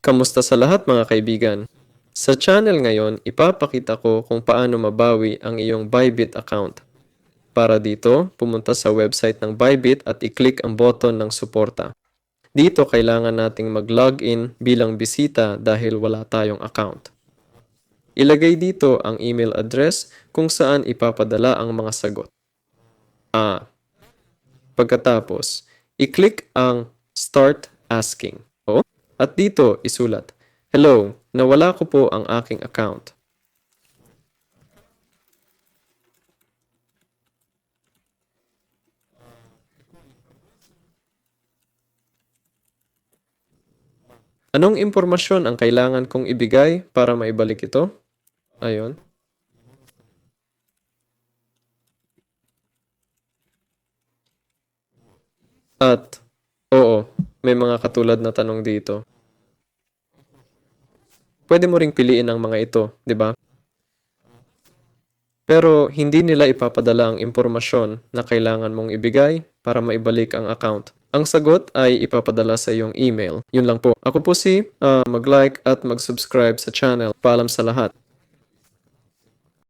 Kamusta sa lahat mga kaibigan? Sa channel ngayon, ipapakita ko kung paano mabawi ang iyong Bybit account. Para dito, pumunta sa website ng Bybit at i-click ang button ng suporta. Dito kailangan nating mag-login bilang bisita dahil wala tayong account. Ilagay dito ang email address kung saan ipapadala ang mga sagot. Ah, Pagkatapos, i-click ang Start Asking. At dito isulat, Hello, nawala ko po ang aking account. Anong impormasyon ang kailangan kong ibigay para maibalik ito? Ayon. At, may mga katulad na tanong dito. Pwede mo ring piliin ang mga ito, di ba? Pero hindi nila ipapadala ang impormasyon na kailangan mong ibigay para maibalik ang account. Ang sagot ay ipapadala sa iyong email. Yun lang po. Ako po si ah, mag-like at mag-subscribe sa channel. Paalam sa lahat.